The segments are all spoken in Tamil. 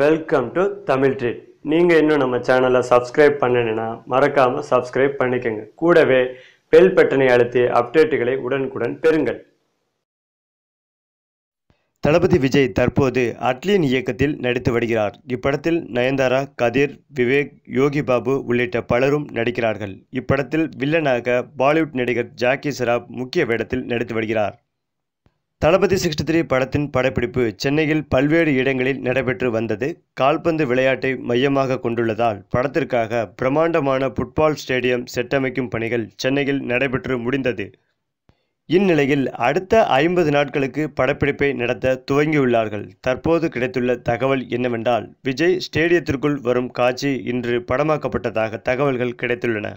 வெல்கம் டு தமிழ் ட்ரீட் நீங்கள் இன்னும் நம்ம சேனலை சப்ஸ்கிரைப் பண்ணணுன்னா மறக்காமல் சப்ஸ்கிரைப் பண்ணிக்கோங்க. கூடவே பெல் பட்டனை அழுத்தி அப்டேட்டுகளை உடனுக்குடன் பெறுங்கள். தளபதி விஜய் தற்போது அட்லியின் இயக்கத்தில் நடித்து வருகிறார். இப்படத்தில் நயன்தாரா கதிர் விவேக் யோகி பாபு உள்ளிட்ட பலரும் நடிக்கிறார்கள். இப்படத்தில் வில்லனாக பாலிவுட் நடிகர் ஜாக்கி சராப் முக்கிய வேடத்தில் நடித்து வருகிறார். தளபதி சிக்ஸ்டி த்ரீ படத்தின் படப்பிடிப்பு சென்னையில் பல்வேறு இடங்களில் நடைபெற்று வந்தது. கால்பந்து விளையாட்டை மையமாக கொண்டுள்ளதால் படத்திற்காக பிரம்மாண்டமான ஃபுட்பால் ஸ்டேடியம் செட்டமைக்கும் பணிகள் சென்னையில் நடைபெற்று முடிந்தது. இந்நிலையில் அடுத்த ஐம்பது நாட்களுக்கு படப்பிடிப்பை நடத்த துவங்கியுள்ளார்கள். தற்போது கிடைத்துள்ள தகவல் என்னவென்றால் விஜய் ஸ்டேடியத்திற்குள் வரும் காட்சி இன்று படமாக்கப்பட்டதாக தகவல்கள் கிடைத்துள்ளன.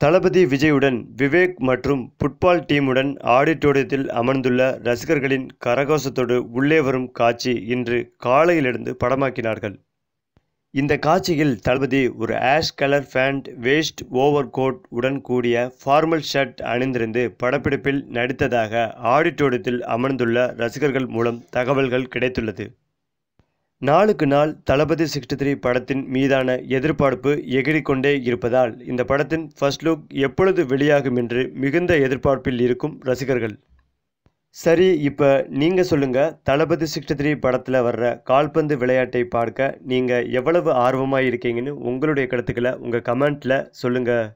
தளபதி விஜயுடன் விவேக் மற்றும் ஃபுட்பால் டீமுடன் ஆடிட்டோரியத்தில் அமர்ந்துள்ள ரசிகர்களின் கரகோஷத்தோடு உள்ளே வரும் காட்சி இன்று காலையிலிருந்து படமாக்கினார்கள். இந்த காட்சியில் தளபதி ஒரு ash colour pant vest over coat உடன் கூடிய ஃபார்மல் ஷர்ட் அணிந்திருந்து படப்பிடிப்பில் நடித்ததாக ஆடிட்டோரியத்தில் அமர்ந்துள்ள ரசிகர்கள் மூலம் தகவல்கள் கிடைத்துள்ளது. நாளுக்கு நாள் தளபதி சிக்ஸ்டி த்ரீ படத்தின் மீதான எதிர்பார்ப்பு எகிறிக்கொண்டே இருப்பதால் இந்த படத்தின் ஃபர்ஸ்ட் லுக் எப்பொழுது வெளியாகும் என்று மிகுந்த எதிர்பார்ப்பில் இருக்கும் ரசிகர்கள். சரி இப்போ நீங்கள் சொல்லுங்கள் தளபதி சிக்ஸ்டி த்ரீ படத்தில் வர்ற கால்பந்து விளையாட்டை பார்க்க நீங்கள் எவ்வளவு ஆர்வமாக இருக்கீங்கன்னு உங்களுடைய கருத்துக்களை உங்கள் கமெண்ட்டில் சொல்லுங்கள்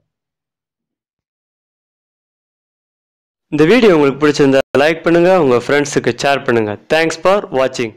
இந்த வீடியோ உங்களுக்கு பிடிச்சிருந்தா லைக் பண்ணுங்கள் உங்கள் ஃப்ரெண்ட்ஸுக்கு ஷேர் பண்ணுங்கள் தேங்க்ஸ் ஃபார் வாட்சிங்